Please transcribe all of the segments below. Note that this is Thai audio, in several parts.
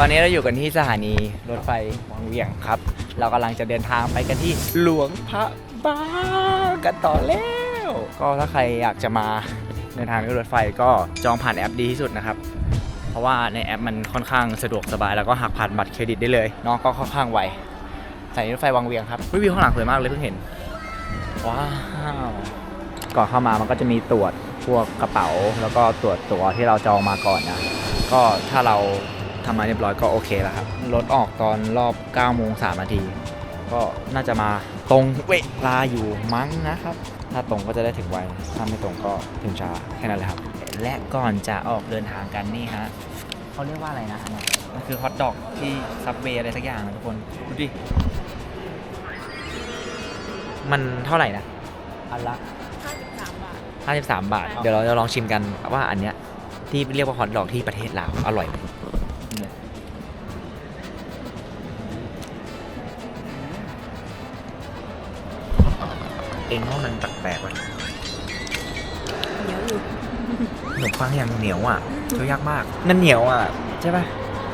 ตอนนี้เราอยู่กันที่สถานีรถไฟวังเวียงครับ เรากำลังจะเดินทางไปกันที่หลวงพระบางกันต่อแล้ว ก็ถ้าใครอยากจะมาเดินทางด้วยรถไฟก็จองผ่านแอปดีที่สุดนะครับ เพราะว่าในแอปมันค่อนข้างสะดวกสบายแล้วก็หักผ่านบัตรเครดิตได้เลยเน้องก็ค่อนข้างไวสถานีรถไฟวังเวียงครับวิวข้างหลังสวยมากเลยเพิ่งเห็นว้าวก่อนเข้ามามันก็จะมีตรวจพวกกระเป๋า แล้วก็ตรวจตั๋วที่เราจองมาก่อนนะก็ถ้าเรา ทำมาเรียบร้อยก็โอเคแล้วครับ รถออกตอนรอบ9โมง3นาที ก็น่าจะมาตรงเวลาอยู่มั้งนะครับ ถ้าตรงก็จะได้ถึงไว ถ้าไม่ตรงก็ถึงช้าแค่นั้นเลยครับ และก่อนจะออกเดินทางกันนี่ฮะเขาเรียกว่าอะไรนะอันเนี้ยมันคือฮอทดอกที่ซับเวย์อะไรสักอย่างนะทุกคน ดูดิ มันเท่าไหร่นะ อันละ53 บาท เดี๋ยวเราจะลองชิมกันว่าอันเนี้ยที่เรียกว่าฮอทดอกที่ประเทศลาวอร่อยไหม เองว่ามันแปลกๆว่ะเหนียวอยู่ขนมปังอย่างเหนียวอะเคี้ยวยากมาก มันเหนียวอะ ใช่ป่ะ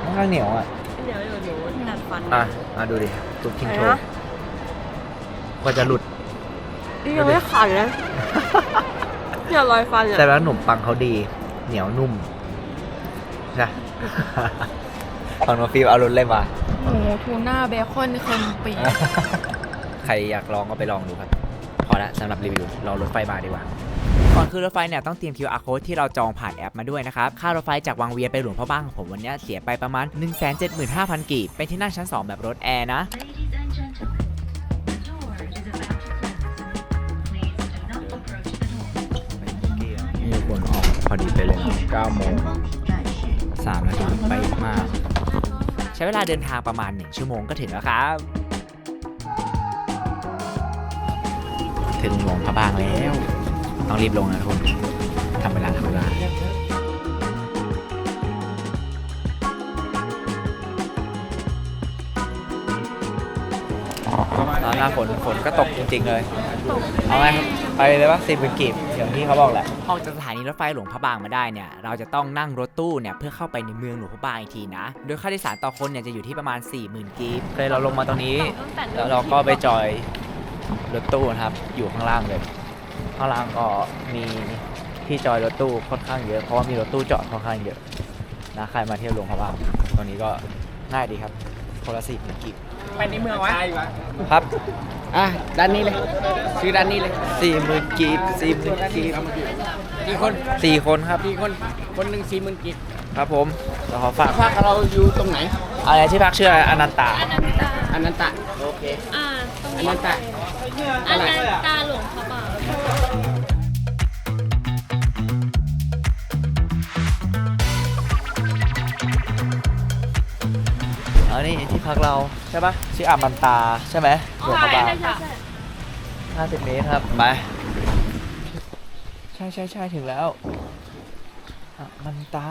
ค่อนข้างเหนียวอะ เหนียวอยู่หนูถนัดฟันอะอะดูดิตุ๊กคิงโชไหนว์นะกว่าจะหลุดนี่ยังไม่ขาดเลยอย่ารอยฟันอะแต่แล้วขนมปังเขาดี เหนียวนุ่มใช่ฝั่งโนฟิลเอารถเลยมาหมูทูน่าเบคอนเค็มปีกใครอยากลองก็ไปลองดูครับ พอละสำหรับรีวิวรอรถไฟมาดีกว่าก่อนขึ้นรถไฟเนี่ยต้องเตรียม QR code ที่เราจองผ่านแอปมาด้วยนะครับ ค่ารถไฟจากวังเวียนไปหลวงพระบางของผมวันเนี้ยเสียไปประมาณ 175,000 กีบ เป็นที่นั่งชั้น 2 แบบรถแอร์นะมีคนออกพอดีไปเลย9โมง3นาทีไปมาก ใช้เวลาเดินทางประมาณ 1 ชั่วโมงก็ถึงแล้วครับ ถึงหลวงพระบางแล้ว ต้องรีบลงนะทุกคนทำเวลาทำเวลาตอนหน้าฝนฝนก็ตกจริง ๆ เลย เอาไงครับไปเลยปะสิบเป็นกีบอย่างที่เขาบอกแหละ ออกจากสถานีรถไฟหลวงพระบางมาได้เนี่ย เราจะต้องนั่งรถตู้เนี่ยเพื่อเข้าไปในเมืองหลวงพระบางอีกทีนะ โดยค่าโดยสารต่อคนเนี่ยจะอยู่ที่ประมาณ 40,000 กีบเคยเราลงมาตรงนี้ แล้วเราก็ไปจอย รถตู้นะครับ อยู่ข้างล่างเลย ข้างล่างก็มีที่จอยรถตู้ค่อนข้างเยอะ เพราะว่ามีรถตู้จอดค่อนข้างเยอะนะใครมาเที่ยวหลวงพระบางตรงนี้ก็ง่ายดีครับคนละสี่พันกีบไปในเมืองวะครับ อะ ด้านนี้เลยชื่อด้านนี้เลยสี่หมื่นกีบสี่หมื่นกีบกี่คนสี่คนครับกี่คน คนหนึ่งสี่หมื่นกิจ ครับผมเราขอฝากภาคเราอยู่ตรงไหนอะไรที่พักชื่ออนันตาอนันตะโอเค อ่าตรงอนี้นันตะอันนั้นตาหลวงพระบางเออนี่ที่พักเราใช่ปะชื่ออามันตาใช่ไหมหลวงพระบางห้าสิบเมตรครับ ไป ใช่ใช่ใช่ถึงแล้วอา มันตา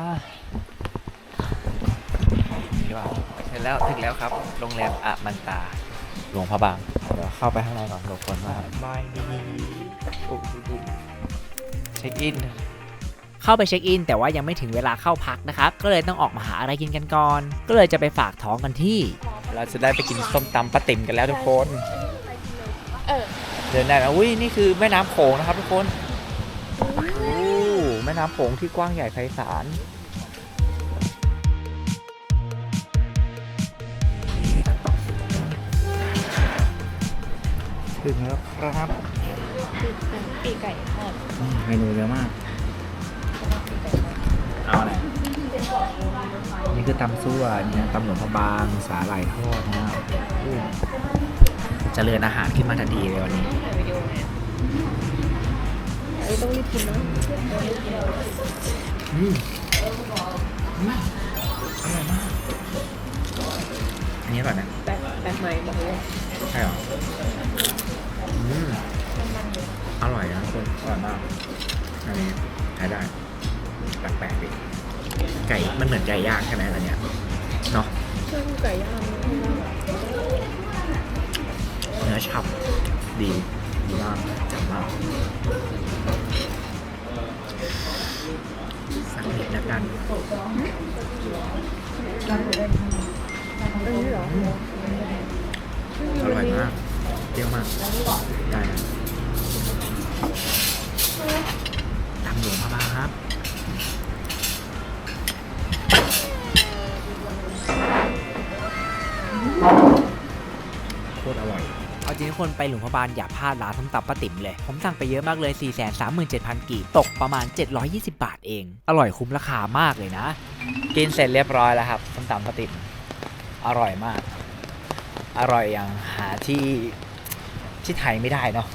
ที่ว่าถึงแล้วถึงแล้วครับ โรงแรมอามันตา หลวงพระบาง เดี๋ยวเข้าไปข้างในก่อนหลบฝนมาบายดีปุ๊บปุ๊บปุ๊บเช็คอิน เข้าไปเช็คอิน แต่ว่ายังไม่ถึงเวลาเข้าพักนะครับ ก็เลยต้องออกมาหาอะไรกินกันก่อน ก็เลยจะไปฝากท้องกันที่ เราจะได้ไปกินส้มตำปลาติ๋มกันแล้วทุกคนเออเดินได้นะอุ้ยนี่คือแม่น้ำโขงนะครับทุกคนโอ้แม่น้ำโขงที่กว้างใหญ่ไพศาลถึงแล้วครับปีกไก่ทอดอืมเมนูเยอะมาก เอาอะไรนี่คือตำซั่วเนี่ยตำหลวงพระบางสาหร่ายทอดนะอุ้ยเจริญอาหารขึ้นมาทันทีเลยวันนี้ ต้องรีบกินนะอืมอืมอร่อยมาก อันนี้อร่อยนะแปลกแปลกใหม่บอกเลยใช่หรออืมอร่อยนะทุกคนอร่อยมาก อันนี้ใช้ได้ แปลกๆดิไก่มันเหมือนไก่ย่างใช่ไหมอันเนี้ยเนาะเครื่องไก่ย่างเนื้อฉ่ำดี ดีมากจังมากสาตักเผ็ดแล้วกันอร่อยมากเปรี้ยวมากได้นะ คนไปหลวงพระบางอย่าพลาดร้านส้มตำป้าติ๋มเลย ผมสั่งไปเยอะมากเลย 4 3 7 0 0 0 กีบตกประมาณ 720 บาทเอง อร่อยคุ้มราคามากเลยนะ กินเสร็จเรียบร้อยแล้วครับส้มตำป้าติ๋มอร่อยมาก อร่อยอย่างหาที่ที่ไทยไม่ได้เนาะ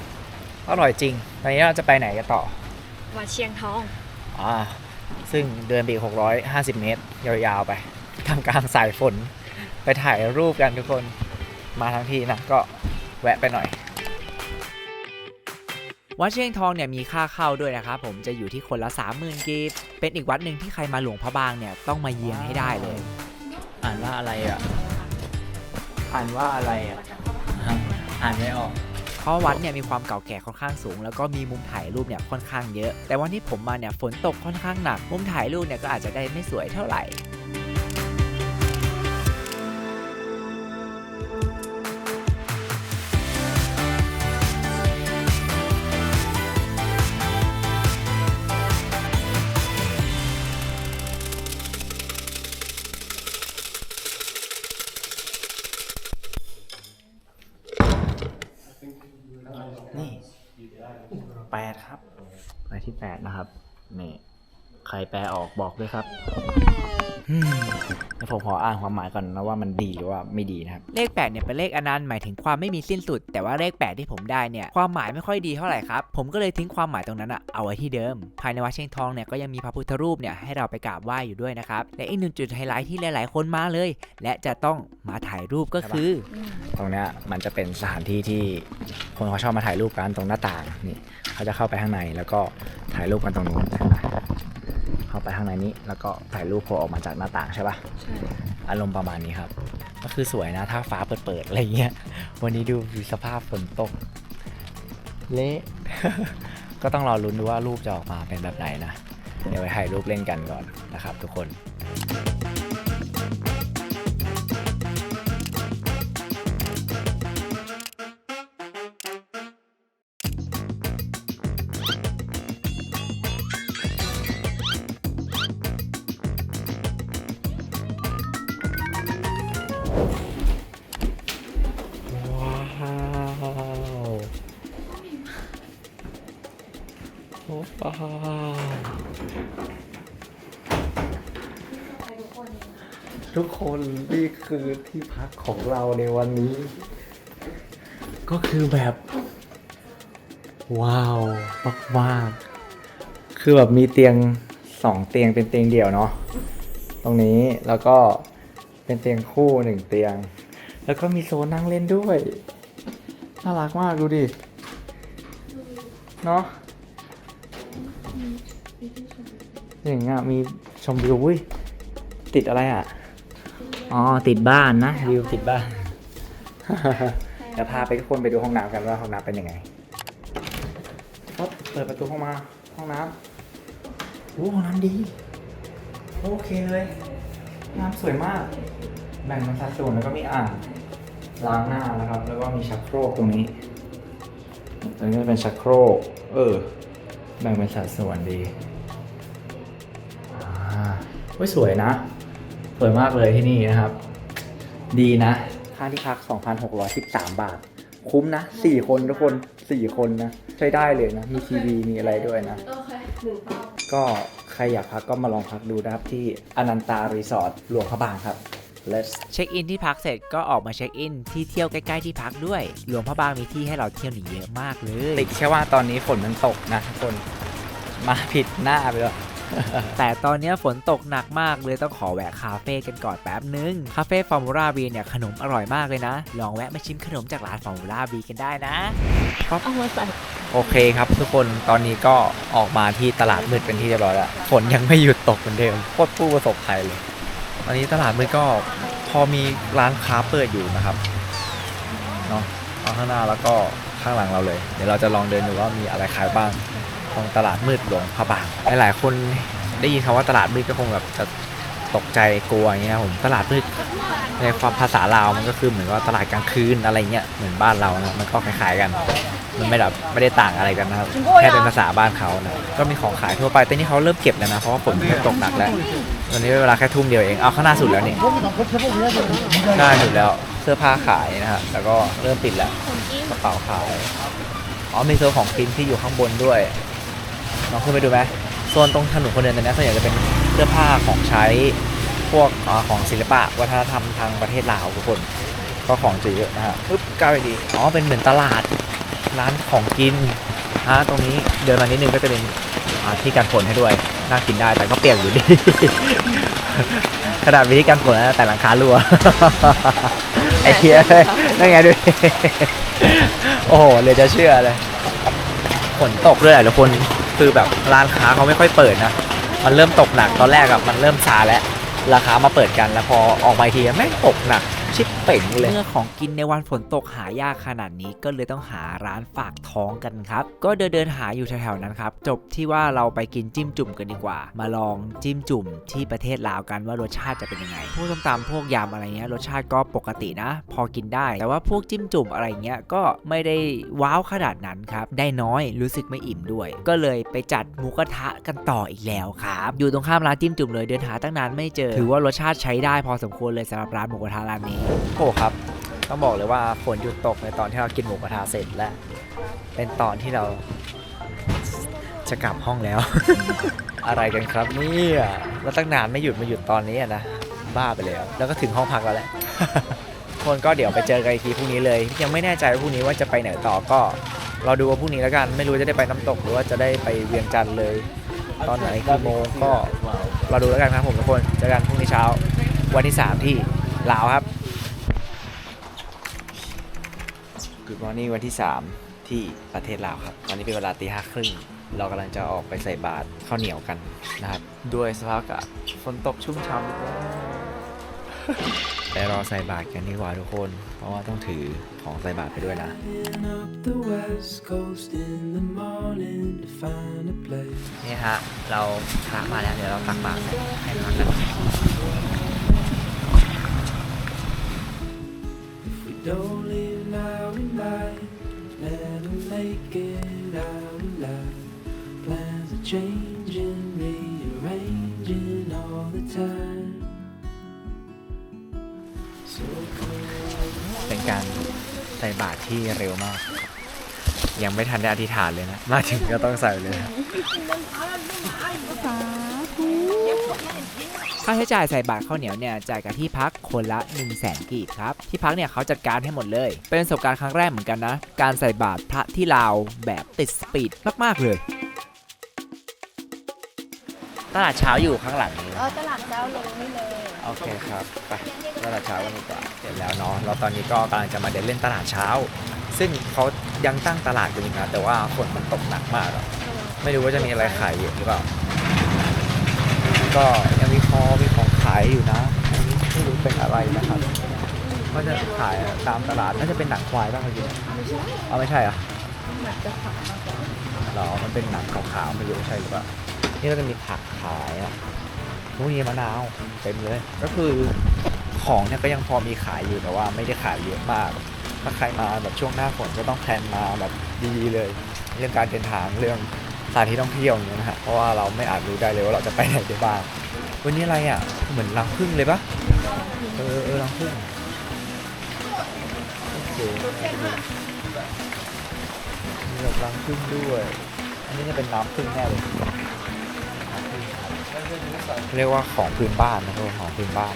อร่อยจริงตอนนี้เราจะไปไหนกันต่อวัดเชียงทองอ่าซึ่งเดินไปอีก650 เมตร ยาวๆไปทำกลางสายฝน ไปถ่ายรูปกันทุกคน มาทั้งทีนะก็ แวะไปหน่อย วัดเชียงทองเนี่ยมีค่าเข้าด้วยนะครับผมจะอยู่ที่คนละ 30,000กีบเป็นอีกวัดหนึ่งที่ใครมาหลวงพระบางเนี่ยต้องมาเยือนให้ได้เลย อ่านว่าอะไรอะ อ่านว่าอะไรอะ อ่านไม่ออกเพราะวัดเนี่ยมีความเก่าแก่ค่อนข้างสูง แล้วก็มีมุมถ่ายรูปเนี่ยค่อนข้างเยอะ แต่วันที่ผมมาเนี่ยฝนตกค่อนข้างหนัก มุมถ่ายรูปเนี่ยก็อาจจะได้ไม่สวยเท่าไหร่ รแปลออกบอกด้วยครับอืมเดี๋ยวผมขออ่านความหมายก่อนนะว่ามันดีหรือว่าไม่ดีนะครับ เลข8เนี่ยเป็นเลขอนันต์หมายถึงความไม่มีสิ้นสุด แต่ว่าเลข 8 ที่ผมได้เนี่ยความหมายไม่ค่อยดีเท่าไหร่ครับ ผมก็เลยทิ้งความหมายตรงนั้นอะเอาไว้ที่เดิม ภายในวัดเชียงทองเนี่ยก็ยังมีพระพุทธรูปเนี่ยให้เราไปกราบไหว้อยู่ด้วยนะครับ และอีกหนึ่งจุดไฮไลท์ที่หลาย ๆ คนมาเลย และจะต้องมาถ่ายรูปก็คือ ตรงเนี้ยมันจะเป็นสถานที่ที่คนเขาชอบมาถ่ายรูปกันตรงหน้าต่างนี่เขาจะเข้าไปข้างในแล้วก็ถ่ายรูปกันตรงนู้น เห็นไหมเข้าไปข้างในนี้ แล้วก็ถ่ายรูปโผล่ออกมาจากหน้าต่างใช่ปะใช่อารมณ์ประมาณนี้ครับ ก็คือสวยนะถ้าฟ้าเปิดๆอะไรเงี้ย วันนี้ดูมีสภาพฝนตกเละก็ต้องรอลุ้นดูว่ารูปจะออกมาเป็นแบบไหนนะ เดี๋ยวไว้ถ่ายรูปเล่นกันก่อนนะครับทุกคน ทุกคนนี่คือที่พักของเราในวันนี้ ก็คือแบบ ว้าวมากๆคือแบบมีเตียงสองเตียงเป็นเตียงเดี่ยวเนาะตรงนี้แล้วก็เป็นเตียงคู่หนึ่งเตียง แล้วก็มีโซนนั่งเล่นด้วยน่ารักมากดูดิเนาะอย่างเงี้ยมีชมวิวอุ้ยติดอะไรอะ อ๋อติดบ้านนะวิวติดบ้าน เดี๋ยวพาไปทุกคนไปดูห้องน้ำกันว่าห้องน้ำเป็นยังไงปั๊บเปิดประตูเข้ามาห้องน้ำโอ้ห้องน้ำดี โอเคเลย น้ำสวยมาก แบ่งเป็นสัดส่วนแล้วก็มีอ่างล้างหน้านะครับ แล้วก็มีชักโครกตรงนี้ตรงนี้ก็เป็นชักโครก เออ แบ่งเป็นสัดส่วนดีอ่าเฮ้ยสวยนะ สวยมากเลยที่นี่นะครับ ดีนะ ค่าที่พัก 2,613 บาท คุ้มนะ 4 คนทุกคน 4 คนนะ ใช้ได้เลยนะ มีทีวี มีอะไรด้วยนะก็ใครอยากพักก็มาลองพักดูนะครับ ที่อนันตารีสอร์ทหลวงพระบางครับ Let's เช็คอินที่พักเสร็จก็ออกมาเช็คอินที่เที่ยวใกล้ๆที่พักด้วย หลวงพระบางมีที่ให้เราเที่ยวหนีเยอะมากเลย ติดแค่ว่าตอนนี้ฝนมันตกนะทุกคน มาผิดหน้าไปแล้ว แต่ตอนนี้ฝนตกหนักมากเลยต้องขอแวะคาเฟ่กันก่อนแป๊บนึง คาเฟ่ฟอร์มูล่าบีเนี่ยขนมอร่อยมากเลยนะ ลองแวะมาชิมขนมจากร้านฟอร์มูล่าบีกันได้นะเอามาใส่โอเคครับทุกคนตอนนี้ก็ออกมาที่ตลาดมืดเป็นที่เรียบร้อยแล้วฝนยังไม่หยุดตกเหมือนเดิมโคตรผู้ประสบภัยเลยตอนนี้ตลาดมืดก็พอมีร้านค้าเปิดอยู่นะครับเนาะข้างหน้าแล้วก็ข้างหลังเราเลย เดี๋ยวเราจะลองเดินดูว่ามีอะไรขายบ้าง ตรงตลาดมืดหลวงพระบางหลายๆคนได้ยินคำว่าตลาดมืดก็คงแบบจะตกใจกลัวอย่างเงี้ยครับผมตลาดมืดในความภาษาลาวมันก็คือเหมือนว่าตลาดกลางคืนอะไรเงี้ยเหมือนบ้านเรานะมันก็คล้ายๆกัน มันไม่แบบไม่ได้ต่างอะไรกันนะครับแค่เป็นภาษาบ้านเขานะก็มีของขายทั่วไปแต่นี่เขาเริ่มเก็บแล้วนะเพราะว่าฝนเริ่มตกหนักแล้วตอนนี้เวลาแค่ทุ่มเดียวเองเอาข้างหน้าสุดแล้วนี่หน้าสุดแล้วเสื้อผ้าขายนะฮะแล้วก็เริ่มปิดแล้วกระเป๋าขายอ๋อมีโซนของกินที่อยู่ข้างบนด้วย ลองขึ้นไปดูไหมโซนตรงถนนคนเดินตรงนี้ส่วนใหญ่จะเป็นเสื้อผ้าของใช้พวกอของศิลปะวัฒนธรรมทางประเทศลาวทุกคน ก็ของจะเยอะนะฮะปึ๊บก้าวไปดีอ๋อเป็นเหมือนตลาดร้านของกินฮะตรงนี้เดินมานิดนึงก็จะเป็นที่กันฝนให้ด้วยน่ากินได้แต่ก็เปียกอยู่ดีขนาดมีที่กันฝนนะแต่หลังคารั่วไอ้เหี้ยนั่นไงดูดิโอ้โหเลยจะเชื่อเลยฝนตกด้วยแหละทุกคน คือแบบร้านค้าเขาไม่ค่อยเปิดนะ มันเริ่มตกหนักตอนแรกอะมันเริ่มซาแล้ว ราคามาเปิดกันแล้วพอออกมาอีกทีแม่งตกหนัก ชิบเป่งเลยเมื่อของกินในวันฝนตกหายากขนาดนี้ก็เลยต้องหาร้านฝากท้องกันครับ ก็เดินเดินหาอยู่แถวๆนั้นครับ จบที่ว่าเราไปกินจิ้มจุ่มกันดีกว่า มาลองจิ้มจุ่มที่ประเทศลาวกันว่ารสชาติจะเป็นยังไง พวกส้มตำพวกยำอะไรเงี้ยรสชาติก็ปกตินะ พอกินได้ แต่ว่าพวกจิ้มจุ่มอะไรเงี้ยก็ไม่ได้ว้าวขนาดนั้นครับ ได้น้อยรู้สึกไม่อิ่มด้วย ก็เลยไปจัดหมูกระทะกันต่ออีกแล้วครับ อยู่ตรงข้ามร้านจิ้มจุ่มเลยเดินหาตั้งนานไม่เจอ ถือว่ารสชาติใช้ได้พอสมควรเลยสำหรับร้านหมูกระทะร้านนี้โอ้ครับ ต้องบอกเลยว่าฝนหยุดตกในตอนที่เรากินหมูกระทะเสร็จและเป็นตอนที่เราจะกลับห้องแล้ว อะไรกันครับเนี่ยแล้วตั้งนานไม่หยุดมาหยุดตอนนี้อะนะบ้าไปแล้ว แล้วก็ถึงห้องพักแล้วแหละ คนก็เดี๋ยวไปเจอกันอีกทีพรุ่งนี้เลย ยังไม่แน่ใจว่าพรุ่งนี้ว่าจะไปไหนต่อก็ราดูว่าพรุ่งนี้แล้วกัน ไม่รู้จะได้ไปน้ำตกหรือว่าจะได้ไปเวียงจันทร์เลย ตอนไหนกี่โมงก็ราดูแล้วกันครับผมทุกคนเจอกันพรุ่งนี้เช้า วันที่ 3 ที่ลาวครับ Good morning วันที่ 3 ที่ประเทศลาวครับ ตอนนี้เป็นเวลาตีห้าครึ่ง เรากำลังจะออกไปใส่บาตรข้าวเหนียวกันนะครับ ด้วยสภาพอากาศฝนตกชุ่มฉ่ำอีกแล้วไปรอใส่บาตรกันดีกว่าทุกคน เพราะว่าต้องถือของใส่บาตรไปด้วยนะ up the west coast in the morning to find a place. นี่ฮะ เราพระมาแล้วเดี๋ยวเราตักบาตรให้พระกัน If we don't live now, we might never make it out alive. Plans are changing, rearranging all the time. So come เป็นการใส่บาตรที่เร็วมาก ยังไม่ทันได้อธิษฐานเลยนะ มาถึงก็ต้องใส่เลยนะ ค่าใช้จ่ายใส่บาตรข้าวเหนียวเนี่ยจ่ายกับที่พักคนละ 1 0 0 0 0แสนกีบครับ ที่พักเนี่ยเขาจัดการให้หมดเลย เป็นประสบการณ์ครั้งแรกเหมือนกันนะ การใส่บาตรพระที่ลาวแบบติดสปีดมาก ๆ เลย ตลาดเช้าอยู่ข้างหลังนี้ เออตลาดเจ้าลงนี่เลย โอเคครับ ไปตลาดเช้ากันดีกว่าเสร็จแล้วเนาะเราตอนนี้ก็กำลังจะมาเดินเล่นตลาดเช้า ซึ่งเขายังตั้งตลาดกันอยู่นะแต่ว่าฝนมันตกหนักมากอะไม่รู้ว่าจะมีอะไรขายอยู่หรือเปล่า ก็ยัง มีคอมีของขายอยู่นะอันนี้ไม่รู้เป็นอะไรนะครับ ก็จะขายตามตลาดน่าจะเป็นหนังควายบ้างเมื่อกี้เอาไม่ใช่เหรอหรอมันเป็นหนังขาวๆไม่รู้ใช่หรือเปล่านี่ก็จะมีผักขายอะพวกนี้มะนาวเต็มเลย ก็คือของเนี่ยก็ยังพอมีขายอยู่แต่ว่าไม่ได้ขายเยอะมาก ถ้าใครมาแบบช่วงหน้าฝนก็ต้องแพลนมาแบบดีๆเลย เรื่องการเดินทางเรื่องสถานที่ท่องเที่ยวอย่างเงี้ยนะฮะเพราะว่าเราไม่อาจรู้ได้เลยว่าเราจะไปไหนได้บ้าง วันนี้อะไรอะ เหมือนรังผึ้งเลยปะเออเออรังผึ้งโอเคมีแบบรังผึ้งด้วย อันนี้จะเป็นน้ำผึ้งแน่เลยเรียกว่าของพื้นบ้านนะครับของพื้นบ้าน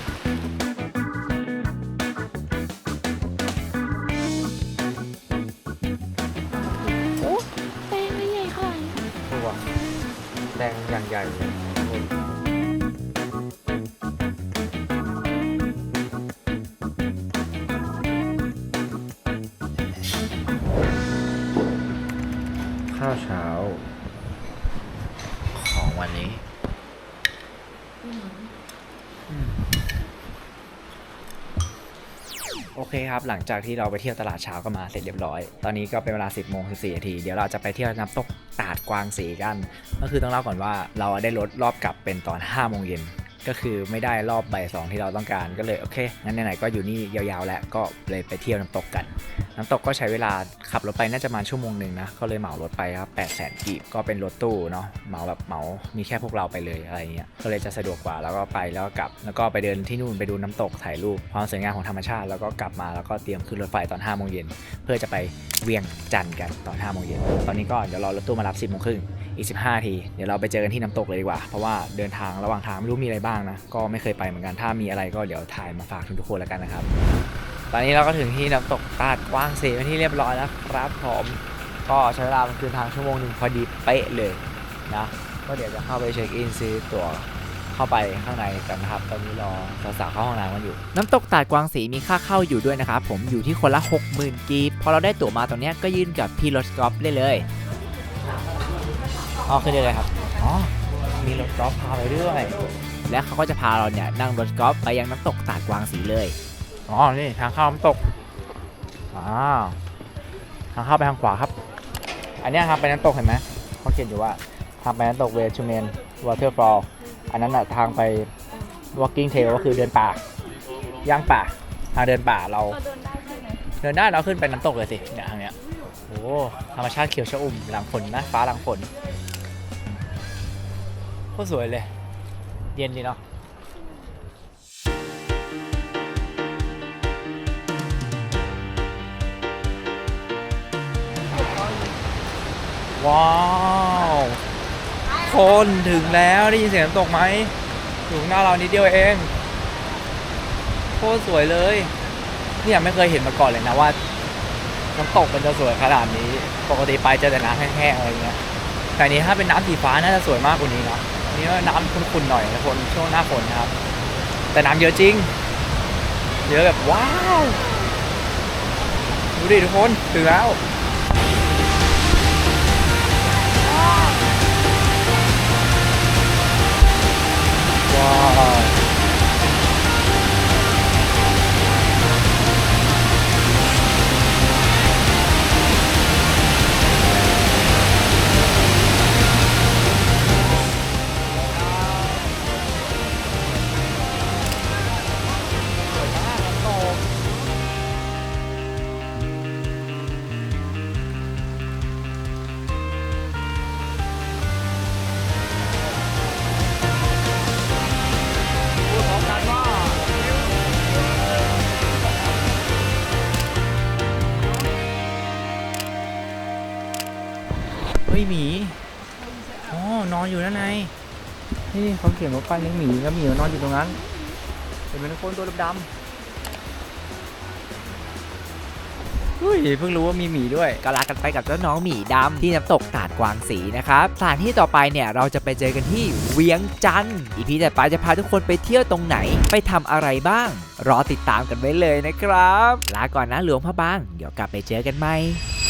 โอ้แป้งไม่ใหญ่ค่ะตัวแดงอย่างใหญ่เลย ครับหลังจากที่เราไปเที่ยวตลาดเช้าก็มาเสร็จเรียบร้อย ตอนนี้ก็เป็นเวลา 10โมง14นาทีเดี๋ยวเราจะไปเที่ยวน้ำตกตาดกวางสีกัน ก็คือต้องเล่าก่อนว่าเราได้รถรอบกลับเป็นตอน5โมงเย็น ก็คือไม่ได้รอบใบสองที่เราต้องการก็เลยโอเคงั้นไหนๆก็อยู่นี่ยาวๆ แล้วก็เลยไปเที่ยวน้ำตกกัน น้ำตกก็ใช้เวลาขับรถไปน่าจะประมาณชั่วโมงหนึ่งนะก็เลยเหมารถไปครับ8 0 0 0 0กีบก็เป็นรถตู้เนาะเหมาแบบเหมามีแค่พวกเราไปเลยอะไรเงี้ยก็เลยจะสะดวกกว่าแล้วก็ไปแล้วก็กลับ แล้วก็ไปเดินที่นู่นไปดูน้ำตกถ่ายรูปความสวยงามของธรรมชาติแล้วก็กลับมาแล้วก็เตรียมขึ้นรถไฟตอน5โมงเย็นเพื่อจะไปเวียงจันทร์กันตอน5โมงเย็นตอนนี้ก็เดี๋ยวรอรถตู้มารับ10โมงครึ่งอีก 15 ที เดี๋ยวเราไปเจอกันที่น้ำตกเลยดีกว่า เพราะว่าเดินทางระหว่างทางไม่รู้มีอะไรบ้างนะ ก็ไม่เคยไปเหมือนกัน ถ้ามีอะไรก็เดี๋ยวถ่ายมาฝากทุกคนแล้วกันนะครับ ตอนนี้เราก็ถึงที่น้ำตกตาดกว้างเสเป็นที่เรียบร้อยแล้วครับผมก็ใช้เวลามันคือทางชั่วโมงหนึ่งพอดีเป๊ะเลยนะ ก็เดี๋ยวจะเข้าไปเช็คอินซื้อตั๋วเข้าไปข้างในกันนะครับ ตอนนี้รอสาวๆเข้าห้องน้ำกันอยู่ น้ำตกตาดกวางสีมีค่าเข้าอยู่ด้วยนะครับผมอยู่ที่คนละ 60,000 กีบพอเราได้ตั๋วมาตรงนี้ก็ยื่นกับพี่รถกอล์ฟได้เลย อ๋อขึ้นได้เลยครับ อ๋อ มีรถกอล์ฟพาไปด้วย และเขาก็จะพาเราเนี่ยนั่งรถกอล์ฟไปยังน้ำตกตาดกวางสีเลย อ๋อ นี่ทางเข้าน้ำตกอ่าทางเข้าไปทางขวาครับ อันเนี้ยครับไปน้ำตกเห็นไหมเขาเขียนอยู่ว่าทางไปน้ำตกเวชูเมนวอเตอร์ฟอลอันนั้นอะทางไป walking trail ก็คือเดินป่าย่างป่าทางเดินป่าเราเราเดินได้ใช่ไหมเดินได้เราขึ้นไปน้ำตกเลยสิเนี่ยทางเนี้ยโอ้ธรรมชาติเขียวชอุ่มหลังฝนนะฟ้าหลังฝน โคตรสวยเลย เย็นดีเนาะว้าวคนถึงแล้วได้ยินเสียงน้ำตกไหมอยู่ข้างหน้าเรานิดเดียวเองโคตรสวยเลยเนี่ยไม่เคยเห็นมาก่อนเลยนะว่าน้ำตกมันจะสวยขนาดนี้ ปกติไปจอแต่น้ำแห้งๆอะไรเงี้ยแต่นนี้ถ้าเป็นน้ำสีฟ้าน่าจะสวยมากกว่านี้เนาะ อันนี้น้ำขุ่นๆหน่อยนะคนช่วงหน้าฝนนะครับ แต่น้ำเยอะจริง เยอะแบบว้าว ดูดิทุกคนถึงแล้ว ฮ้ยหมีอ๋อนอนอยู่นั่นไงนี่เขาเขียนว่าป้ายเลี้ยงหมีแล้วหมีมันนอนอยู่ตรงนั้นเห็นเป็นคนตัวดำๆเฮ้ยเพิ่งรู้ว่ามีหมีด้วยก็ลากันไปกับเจ้าน้องหมีดำที่น้ำตกตาดกวางสีนะครับสถานที่ต่อไปเนี่ยเราจะไปเจอกันที่เวียงจันทร์อีพีแต่อไปจะพาทุกคนไปเที่ยวตรงไหนไปทำอะไรบ้าง รอติดตามกันไว้เลยนะครับ ลาก่อนนะหลวงพระบาง เดี๋ยวกลับไปเจอกันใหม่